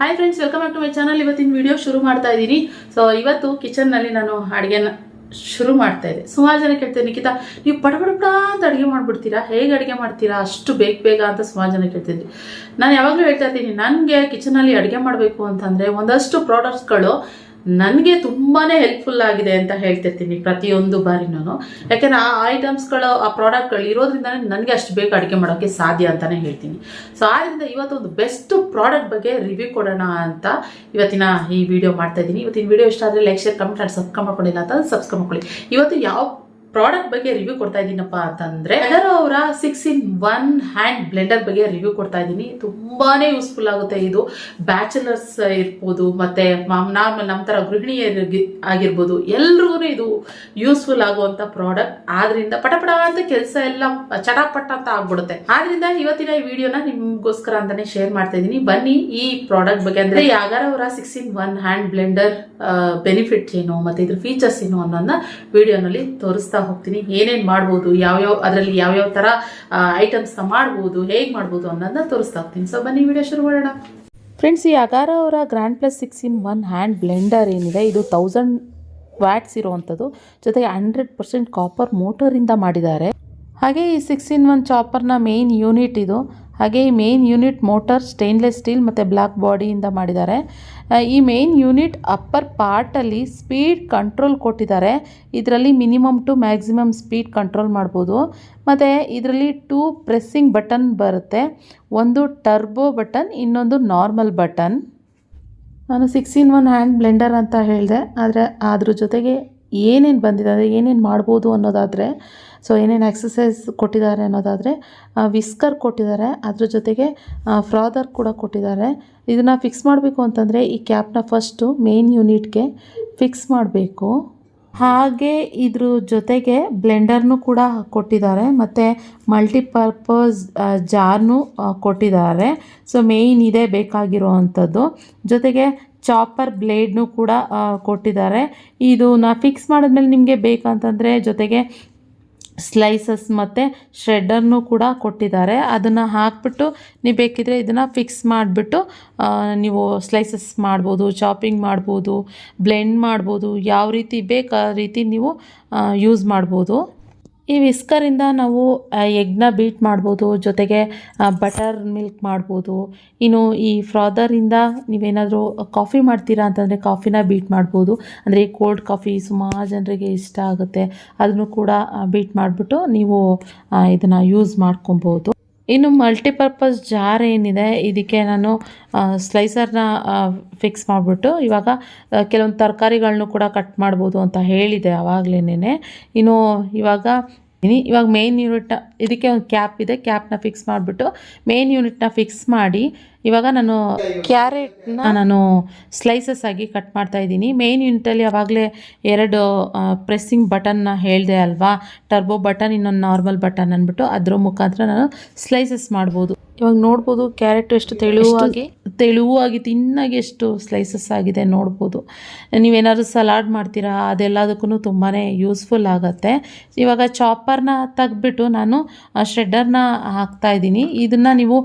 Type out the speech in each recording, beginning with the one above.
Hi friends welcome back to my channel ಇವತ್ತಿನ video ಶುರು ಮಾಡ್ತಾ ಇದ್ದೀನಿ. ಸೊ ಇವತ್ತು ಕಿಚನ್ನಲ್ಲಿ ನಾನು ಅಡುಗೆನ ಶುರು ಮಾಡ್ತಾ ಇದ್ದೆ. ಸುಮಾರು ಜನ ಕೇಳ್ತಾರೆ, ನಿಖಿತಾ, ನೀವು ಪಡ ಪಟ ಪಟ ಅಂತ ಅಡುಗೆ ಮಾಡ್ಬಿಡ್ತೀರಾ? ಹೇಗೆ ಅಡುಗೆ ಮಾಡ್ತೀರಾ? ಅಷ್ಟು ಬೇಗ ಬೇಗ ಅಂತ ಸುಮಾರು ಜನ ಕೇಳ್ತಿದ್ರಿ. ನಾನು ಯಾವಾಗಲೂ ಹೇಳ್ತಾ ಇರ್ತೀನಿ, ನನಗೆ ಕಿಚನಲ್ಲಿ ಅಡುಗೆ ಮಾಡಬೇಕು ಅಂತಂದರೆ ಒಂದಷ್ಟು ಪ್ರಾಡಕ್ಟ್ಸ್ಗಳು ನನಗೆ ತುಂಬಾ ಹೆಲ್ಪ್ಫುಲ್ ಆಗಿದೆ ಅಂತ ಹೇಳ್ತಿರ್ತೀನಿ ಪ್ರತಿಯೊಂದು ಬಾರಿನೂ. ಯಾಕೆಂದ್ರೆ ಆ ಐಟಮ್ಸ್ಗಳು ಆ ಪ್ರಾಡಕ್ಟ್ಗಳು ಇರೋದ್ರಿಂದ ನನಗೆ ಅಷ್ಟು ಬೇಗ ಅಡುಗೆ ಮಾಡೋಕ್ಕೆ ಸಾಧ್ಯ ಅಂತಲೇ ಹೇಳ್ತೀನಿ. ಸೊ ಆದ್ದರಿಂದ ಇವತ್ತು ಒಂದು ಬೆಸ್ಟ್ ಪ್ರಾಡಕ್ಟ್ ಬಗ್ಗೆ ರಿವ್ಯೂ ಕೊಡೋಣ ಅಂತ ಇವತ್ತಿನ ಈ ವಿಡಿಯೋ ಮಾಡ್ತಾ ಇದ್ದೀನಿ. ಇವತ್ತಿನ ವಿಡಿಯೋ ಇಷ್ಟ ಆದರೆ like share comment and subscribe ಮಾಡ್ಕೊಂಡಿಲ್ಲ ಅಂತ ಸಬ್ಸ್ಕ್ರೈಬ್ ಮಾಡ್ಕೊಳ್ಳಿ. ಇವತ್ತು ಯಾವ ಪ್ರಾಡಕ್ಟ್ ಬಗ್ಗೆ ರಿವ್ಯೂ ಕೊಡ್ತಾ ಇದ್ದೀನಪ್ಪ ಅಂತಂದ್ರೆ ಅದರ ಅವರ six in one hand blender ಬಗ್ಗೆ ರಿವ್ಯೂ ಕೊಡ್ತಾ ಇದ್ದೀನಿ. ತುಂಬಾನೇ ಯೂಸ್ಫುಲ್ ಆಗುತ್ತೆ ಇದು. ಬ್ಯಾಚುಲರ್ಸ್ ಇರ್ಬೋದು, ಮತ್ತೆ ನಾರ್ಮಲ್ ನಮ್ಮ ತರ ಗೃಹಿಣಿ ಆಗಿರ್ಬೋದು ಎಲ್ರಿಗೂ ಇದು ಯೂಸ್ಫುಲ್ ಆಗುವಂತ ಪ್ರಾಡಕ್ಟ್. ಆದ್ರಿಂದ ಪಟಪಟ ಅಂತ ಕೆಲಸ ಎಲ್ಲ ಚಟಾಪಟ ಅಂತ ಆಗ್ಬಿಡುತ್ತೆ. ಆದ್ರಿಂದ ಇವತ್ತಿನ ಈ ವಿಡಿಯೋನ ನಿಮ್ಗೋಸ್ಕರ ಅಂತಾನೆ ಶೇರ್ ಮಾಡ್ತಾ ಇದ್ದೀನಿ. ಬನ್ನಿ ಈ ಪ್ರಾಡಕ್ಟ್ ಬಗ್ಗೆ. ಅಂದ್ರೆ ಯಾಗಾರ ಅವರ six in one hand blender benefit ಏನು, ಮತ್ತೆ ಇದ್ರ ಫೀಚರ್ಸ್ ಏನು ಅನ್ನೋದನ್ನ ವಿಡಿಯೋನಲ್ಲಿ ತೋರಿಸ್ತಾ ಹೋಗ್ತೀನಿ. ಏನೇನು ಮಾಡ್ಬೋದು, ಯಾವ್ಯಾವ ಅದರಲ್ಲಿ ಯಾವ್ಯಾವ ತರ ಐಟಮ್ಸ್ನ ಮಾಡ್ಬೋದು, ಹೇಗೆ ಮಾಡ್ಬೋದು ಅನ್ನೋದನ್ನ ತೋರಿಸ್ತಾ ಹೋಗ್ತೀನಿ. ಸೊ ಬನ್ನಿ ವಿಡಿಯೋ ಶುರು ಮಾಡೋಣ. ಫ್ರೆಂಡ್ಸ್ ಈ ಅಗಾರ ಅವರ grand plus six in one hand blender ಏನಿದೆ, ಇದು ತೌಸಂಡ್ ವ್ಯಾಟ್ಸ್ ಇರುವಂಥದ್ದು ಜೊತೆಗೆ ಹಂಡ್ರೆಡ್ ಪರ್ಸೆಂಟ್ ಕಾಪರ್ ಮೋಟರಿಂದ ಮಾಡಿದ್ದಾರೆ. ಹಾಗೆ ಈ ಸಿಕ್ಸ್ ಇನ್ ಒನ್ ಚಾಪರ್ನ ಮೇನ್ ಯೂನಿಟ್ ಇದು. ಹಾಗೆ ಈ main unit motor stainless steel ಮತ್ತು ಬ್ಲ್ಯಾಕ್ ಬಾಡಿಯಿಂದ ಮಾಡಿದ್ದಾರೆ. ಈ ಮೇನ್ ಯೂನಿಟ್ ಅಪ್ಪರ್ ಪಾರ್ಟಲ್ಲಿ ಸ್ಪೀಡ್ ಕಂಟ್ರೋಲ್ ಕೊಟ್ಟಿದ್ದಾರೆ. ಇದರಲ್ಲಿ minimum to maximum speed control ಮಾಡ್ಬೋದು. ಮತ್ತು ಇದರಲ್ಲಿ ಟೂ ಪ್ರೆಸ್ಸಿಂಗ್ ಬಟನ್ ಬರುತ್ತೆ. ಒಂದು ಟರ್ಬೋ ಬಟನ್ ಇನ್ನೊಂದು ನಾರ್ಮಲ್ ಬಟನ್ ನಾನು six in one hand blender ಅಂತ ಹೇಳಿದೆ, ಆದರೆ ಅದ್ರ ಜೊತೆಗೆ ಏನೇನು ಬಂದಿದೆ ಅಂದರೆ ಏನೇನು ಮಾಡ್ಬೋದು ಅನ್ನೋದಾದರೆ ಸೊ ಏನೇನು ಎಕ್ಸಸೈಸ್ ಕೊಟ್ಟಿದ್ದಾರೆ ಅನ್ನೋದಾದರೆ ವಿಸ್ಕರ್ ಕೊಟ್ಟಿದ್ದಾರೆ. ಅದ್ರ ಜೊತೆಗೆ ಫ್ರಾದರ್ ಕೂಡ ಕೊಟ್ಟಿದ್ದಾರೆ. ಇದನ್ನು ಫಿಕ್ಸ್ ಮಾಡಬೇಕು ಅಂತಂದರೆ ಈ ಕ್ಯಾಪ್ನ ಫಸ್ಟು ಮೇನ್ ಯೂನಿಟ್ಗೆ ಫಿಕ್ಸ್ ಮಾಡಬೇಕು. ಹಾಗೆ ಇದ್ರ ಜೊತೆಗೆ ಬ್ಲೆಂಡರ್ನು ಕೂಡ ಕೊಟ್ಟಿದ್ದಾರೆ. ಮತ್ತು ಮಲ್ಟಿಪರ್ಪಸ್ ಜಾರ್ನು ಕೊಟ್ಟಿದ್ದಾರೆ. ಸೊ ಮೇಯ್ನ್ ಇದೇ ಬೇಕಾಗಿರೋ ಅಂಥದ್ದು ಜೊತೆಗೆ ಚಾಪರ್ ಬ್ಲೇಡ್ನು ಕೂಡ ಕೊಟ್ಟಿದ್ದಾರೆ. ಇದು ನಾ ಫಿಕ್ಸ್ ಮಾಡಿದ್ಮೇಲೆ ನಿಮಗೆ ಬೇಕಂತಂದರೆ ಜೊತೆಗೆ ಸ್ಲೈಸಸ್ ಮತ್ತು ಶ್ರೆಡ್ಡರ್ನು ಕೂಡ ಕೊಟ್ಟಿದ್ದಾರೆ. ಅದನ್ನು ಹಾಕ್ಬಿಟ್ಟು ನೀವು ಬೇಕಿದ್ರೆ ಇದನ್ನು ಫಿಕ್ಸ್ ಮಾಡಿಬಿಟ್ಟು ನೀವು ಸ್ಲೈಸಸ್ ಮಾಡ್ಬೋದು, ಚಾಪಿಂಗ್ ಮಾಡ್ಬೋದು, ಬ್ಲೆಂಡ್ ಮಾಡ್ಬೋದು, ಯಾವ ರೀತಿ ಬೇಕು ಆ ರೀತಿ ನೀವು ಯೂಸ್ ಮಾಡ್ಬೋದು. ಈ ವಿಸ್ಕರಿಂದ ನಾವು ಎಗ್ನ ಬೀಟ್ ಮಾಡ್ಬೋದು, ಜೊತೆಗೆ ಬಟರ್ ಮಿಲ್ಕ್ ಮಾಡ್ಬೋದು. ಇನ್ನು ಈ ಫ್ರಾದರಿಂದ ನೀವೇನಾದರೂ ಕಾಫಿ ಮಾಡ್ತೀರಾ ಅಂತಂದರೆ ಕಾಫಿನ ಬೀಟ್ ಮಾಡ್ಬೋದು. ಅಂದರೆ ಕೋಲ್ಡ್ ಕಾಫಿ ಸುಮಾರು ಜನರಿಗೆ ಇಷ್ಟ ಆಗುತ್ತೆ. ಅದನ್ನು ಕೂಡ ಬೀಟ್ ಮಾಡಿಬಿಟ್ಟು ನೀವು ಇದನ್ನು ಯೂಸ್ ಮಾಡ್ಕೊಬೋದು. ಇನ್ನು ಮಲ್ಟಿಪರ್ಪಸ್ ಜಾರ್ ಏನಿದೆ, ಇದಕ್ಕೆ ನಾನು ಸ್ಲೈಸರ್ನ ಫಿಕ್ಸ್ ಮಾಡಿಬಿಟ್ಟು ಇವಾಗ ಕೆಲವೊಂದು ತರಕಾರಿಗಳನ್ನೂ ಕೂಡ ಕಟ್ ಮಾಡ್ಬೋದು ಅಂತ ಹೇಳಿದೆ ಆವಾಗಲೇ ಇನ್ನು ಇವಾಗ ಇವಾಗ ಮೇನ್ ಯೂನಿಟ್ನ ಇದಕ್ಕೆ ಒಂದು ಕ್ಯಾಪ್ ಇದೆ. ಕ್ಯಾಪ್ನ ಫಿಕ್ಸ್ ಮಾಡಿಬಿಟ್ಟು ಮೇನ್ ಯೂನಿಟ್ನ ಫಿಕ್ಸ್ ಮಾಡಿ ಇವಾಗ ನಾನು ಕ್ಯಾರೆಟ್ನ ನಾನು ಸ್ಲೈಸಸ್ ಆಗಿ ಕಟ್ ಮಾಡ್ತಾ ಇದ್ದೀನಿ. ಮೇನ್ ಯೂನಿಟಲ್ಲಿ ಆವಾಗಲೇ ಎರಡು ಪ್ರೆಸ್ಸಿಂಗ್ ಬಟನ್ನ ಹೇಳಿದೆ ಅಲ್ವಾ? ಟರ್ಬೋ ಬಟನ್ ಇನ್ನೊಂದು ನಾರ್ಮಲ್ ಬಟನ್ ಅಂದ್ಬಿಟ್ಟು ಅದ್ರ ಮುಖಾಂತರ ನಾನು ಸ್ಲೈಸಸ್ ಮಾಡ್ಬೋದು. ಇವಾಗ ನೋಡ್ಬೋದು ಕ್ಯಾರೆಟ್ ಎಷ್ಟು ತೆಳುವಾಗಿ ತೆಳುವಾಗಿ, ತಿನ್ನಾಗಿ ಎಷ್ಟು ಸ್ಲೈಸಸ್ ಆಗಿದೆ ನೋಡ್ಬೋದು. ನೀವೇನಾದ್ರು ಸಲಾಡ್ ಮಾಡ್ತೀರಾ? ಅದೆಲ್ಲದಕ್ಕೂ ತುಂಬಾ ಯೂಸ್ಫುಲ್ ಆಗುತ್ತೆ. ಇವಾಗ ಚಾಪರ್ನ ತೆಗ್ದುಬಿಟ್ಟು ನಾನು ಶ್ರೆಡ್ಡರ್ನ ಹಾಕ್ತಾ ಇದ್ದೀನಿ. ಇದನ್ನು ನೀವು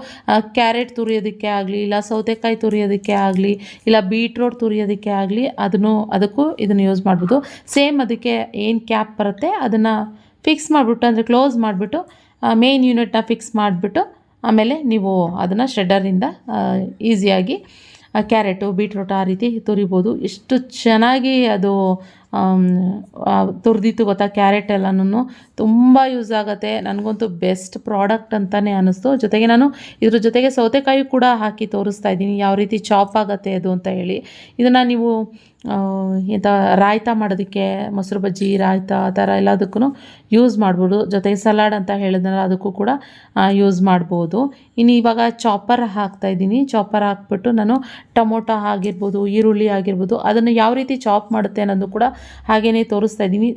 ಕ್ಯಾರೆಟ್ ತುರಿಯೋದಕ್ಕೆ ಆಗಲಿ, ಇಲ್ಲ ಸೌತೆಕಾಯಿ ತುರಿಯೋದಕ್ಕೆ ಆಗಲಿ, ಇಲ್ಲ ಬೀಟ್ರೋಟ್ ತುರಿಯೋದಕ್ಕೆ ಆಗಲಿ, ಅದನ್ನು, ಅದಕ್ಕೂ ಇದನ್ನು ಯೂಸ್ ಮಾಡ್ಬೋದು. ಸೇಮ್ ಅದಕ್ಕೆ ಏನು ಕ್ಯಾಪ್ ಬರುತ್ತೆ, ಅದನ್ನು ಫಿಕ್ಸ್ ಮಾಡಿಬಿಟ್ಟು, ಅಂದರೆ ಕ್ಲೋಸ್ ಮಾಡಿಬಿಟ್ಟು ಮೇನ್ ಯೂನಿಟ್ನ ಫಿಕ್ಸ್ ಮಾಡಿಬಿಟ್ಟು ಆಮೇಲೆ ನೀವು ಅದನ್ನು ಶ್ರೆಡ್ಡರಿಂದ ಈಸಿಯಾಗಿ ಕ್ಯಾರೆಟು ಬೀಟ್ರೋಟ್ ಆ ರೀತಿ ತುರಿಬೋದು. ಎಷ್ಟು ಚೆನ್ನಾಗಿ ಅದು ತುರಿದಿತ್ತು ಗೊತ್ತಾ, ಕ್ಯಾರೆಟ್ ಎಲ್ಲನೂ ತುಂಬ ಯೂಸ್ ಆಗುತ್ತೆ. ನನಗಂತೂ ಬೆಸ್ಟ್ ಪ್ರಾಡಕ್ಟ್ ಅಂತಲೇ ಅನ್ನಿಸ್ತು ಜೊತೆಗೆ ನಾನು ಇದ್ರ ಜೊತೆಗೆ ಸೌತೆಕಾಯಿ ಕೂಡ ಹಾಕಿ ತೋರಿಸ್ತಾ ಇದ್ದೀನಿ. ಯಾವ ರೀತಿ ಚಾಪ್ ಆಗುತ್ತೆ ಅದು ಅಂತ ಹೇಳಿ. ಇದನ್ನು ನೀವು ಎಂಥ ರಾಯ್ತ ಮಾಡೋದಕ್ಕೆ, ಮೊಸರು ಬಜ್ಜಿ, ರಾಯ್ತ, ಆ ಥರ ಎಲ್ಲದಕ್ಕೂ ಯೂಸ್ ಮಾಡ್ಬೋದು. ಜೊತೆಗೆ ಸಲಾಡ್ ಅಂತ ಹೇಳಿದ್ರೆ ಅದಕ್ಕೂ ಕೂಡ ಯೂಸ್ ಮಾಡ್ಬೋದು. ಇನ್ನು ಇವಾಗ ಚಾಪರ್ ಹಾಕ್ತಾ ಇದ್ದೀನಿ. ಚಾಪರ್ ಹಾಕ್ಬಿಟ್ಟು ನಾನು ಟೊಮೊಟೊ ಆಗಿರ್ಬೋದು, ಈರುಳ್ಳಿ ಆಗಿರ್ಬೋದು, ಅದನ್ನು ಯಾವ ರೀತಿ ಚಾಪ್ ಮಾಡುತ್ತೆ ಅನ್ನೋದು ಕೂಡ ಹಾಗೇ ತೋರಿಸ್ತಾ ಇದ್ದೀವಿ.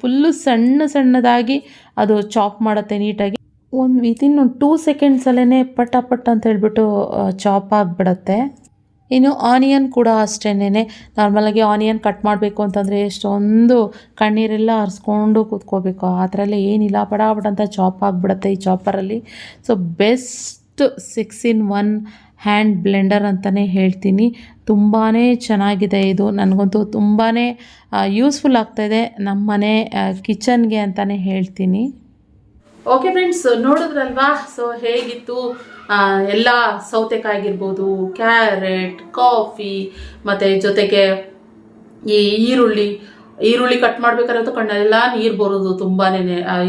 ಫುಲ್ಲು ಸಣ್ಣ ಸಣ್ಣದಾಗಿ ಅದು ಚಾಪ್ ಮಾಡುತ್ತೆ ನೀಟಾಗಿ. ಒಂದು ವಿತಿನ್ ಒಂದು ಟೂ ಸೆಕೆಂಡ್ಸಲ್ಲೇ ಪಟ ಪಟ್ ಅಂತ ಹೇಳ್ಬಿಟ್ಟು ಚಾಪ್ ಆಗಿಬಿಡತ್ತೆ. ಇನ್ನು ಆನಿಯನ್ ಕೂಡ ಅಷ್ಟೇನೆ ನಾರ್ಮಲಾಗಿ ಆನಿಯನ್ ಕಟ್ ಮಾಡಬೇಕು ಅಂತಂದರೆ ಎಷ್ಟೊಂದು ಕಣ್ಣೀರೆಲ್ಲ ಹರಿಸ್ಕೊಂಡು ಕೂತ್ಕೋಬೇಕು. ಆ ಥರ ಎಲ್ಲ ಏನಿಲ್ಲ ಬಡ ಅಂತ ಚಾಪ್ ಆಗಿಬಿಡುತ್ತೆ ಈ ಚಾಪರಲ್ಲಿ so best six in one hand blender ಅಂತಲೇ ಹೇಳ್ತೀನಿ. ತುಂಬಾ ಚೆನ್ನಾಗಿದೆ ಇದು. ನನಗಂತೂ ತುಂಬಾ ಯೂಸ್ಫುಲ್ ಆಗ್ತಾಯಿದೆ ನಮ್ಮ ಮನೆ ಕಿಚನ್ಗೆ ಅಂತಲೇ ಹೇಳ್ತೀನಿ. ಓಕೆ ಫ್ರೆಂಡ್ಸ್ ನೋಡಿದ್ರಲ್ವಾ? ಸೊ ಹೇಗಿತ್ತು? ಎಲ್ಲ ಸೌತೆಕಾಯಿ ಆಗಿರ್ಬೋದು, ಕ್ಯಾರೆಟ್, ಕಾಫಿ, ಮತ್ತು ಜೊತೆಗೆ ಈ ಈರುಳ್ಳಿ ಈರುಳ್ಳಿ ಕಟ್ ಮಾಡ್ಬೇಕಾದ್ರೆ ಕಣ್ಣೆಲ್ಲ ನೀರು ಬರೋದು ತುಂಬಾ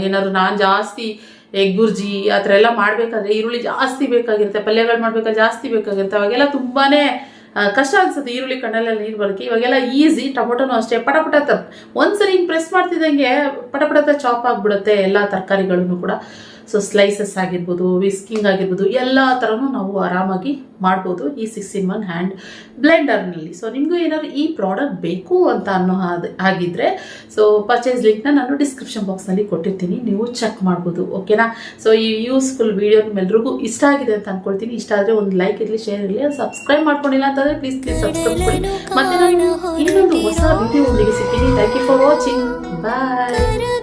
ಏನಾದ್ರು ನಾನು ಜಾಸ್ತಿ ಎಗ್ ಬುರ್ಜಿ, ಆ ಥರ ಎಲ್ಲ ಮಾಡಬೇಕಾದ್ರೆ ಈರುಳ್ಳಿ ಜಾಸ್ತಿ ಬೇಕಾಗಿರುತ್ತೆ, ಪಲ್ಯಗಳು ಮಾಡಬೇಕಾದ್ರೆ ಜಾಸ್ತಿ ಬೇಕಾಗಿರುತ್ತೆ. ಅವಾಗೆಲ್ಲ ತುಂಬಾನೇ ಕಷ್ಟ ಅನ್ಸುತ್ತೆ ಈರುಳ್ಳಿ ಕಣ್ಣಲ್ಲೇ ನೀರು ಬರೋಕ್ಕೆ. ಇವಾಗೆಲ್ಲ ಈಸಿ, ಟೊಮೊಟೊನು ಅಷ್ಟೇ. ಪಟಪಟ ಪಟ ಒಂದ್ಸರಿ ಹಿಂಗೆ ಪ್ರೆಸ್ ಮಾಡ್ತಿದ್ದಂಗೆ ಪಟಪಟ ಪಟ ಚಾಪ್ ಆಗಿಬಿಡುತ್ತೆ ಎಲ್ಲ ತರಕಾರಿಗಳನ್ನು ಕೂಡ. ಸೊ ಸ್ಲೈಸಸ್ ಆಗಿರ್ಬೋದು ವಿಸ್ಕಿಂಗ್ ಆಗಿರ್ಬೋದು, ಎಲ್ಲ ಥರನೂ ನಾವು ಆರಾಮಾಗಿ ಮಾಡ್ಬೋದು ಈ ಸಿಕ್ಸ್ ಇನ್ ಒನ್ ಹ್ಯಾಂಡ್ ಬ್ಲೆಂಡರ್ನಲ್ಲಿ ಸೊ ನಿಮಗೂ ಏನಾದ್ರು ಈ ಪ್ರಾಡಕ್ಟ್ ಬೇಕು ಅಂತ ಅನ್ನೋ ಆಗಿದ್ರೆ ಸೊ ಪರ್ಚೇಸ್ ಲಿಂಕ್ನ ನಾನು ಡಿಸ್ಕ್ರಿಪ್ಷನ್ ಬಾಕ್ಸ್ನಲ್ಲಿ ಕೊಟ್ಟಿರ್ತೀನಿ. ನೀವು ಚೆಕ್ ಮಾಡ್ಬೋದು ಓಕೆನಾ ಸೊ ಈ ಯೂಸ್ಫುಲ್ ವಿಡಿಯೋ ನಿಮ್ಮೆಲ್ರಿಗೂ ಇಷ್ಟ ಆಗಿದೆ ಅಂತ ಅಂದ್ಕೊಳ್ತೀನಿ ಇಷ್ಟ ಆದರೆ ಒಂದು ಲೈಕ್ ಇರಲಿ ಶೇರ್ ಇರಲಿ ಸಬ್ಸ್ಕ್ರೈಬ್ ಮಾಡ್ಕೊಂಡಿಲ್ಲ ಅಂತಂದರೆ ಪ್ಲೀಸ್ ಪ್ಲೀಸ್ ಸಬ್ಸ್ಕ್ರೈಬ್ ಮಾಡಿ ಮತ್ತೆ ನಾನು ಇನ್ನೊಂದು ಹೊಸ ವಿಡಿಯೋ ಒಂದಿಗೆ ಸಿಗ್ತೀನಿ. Thank you for watching bye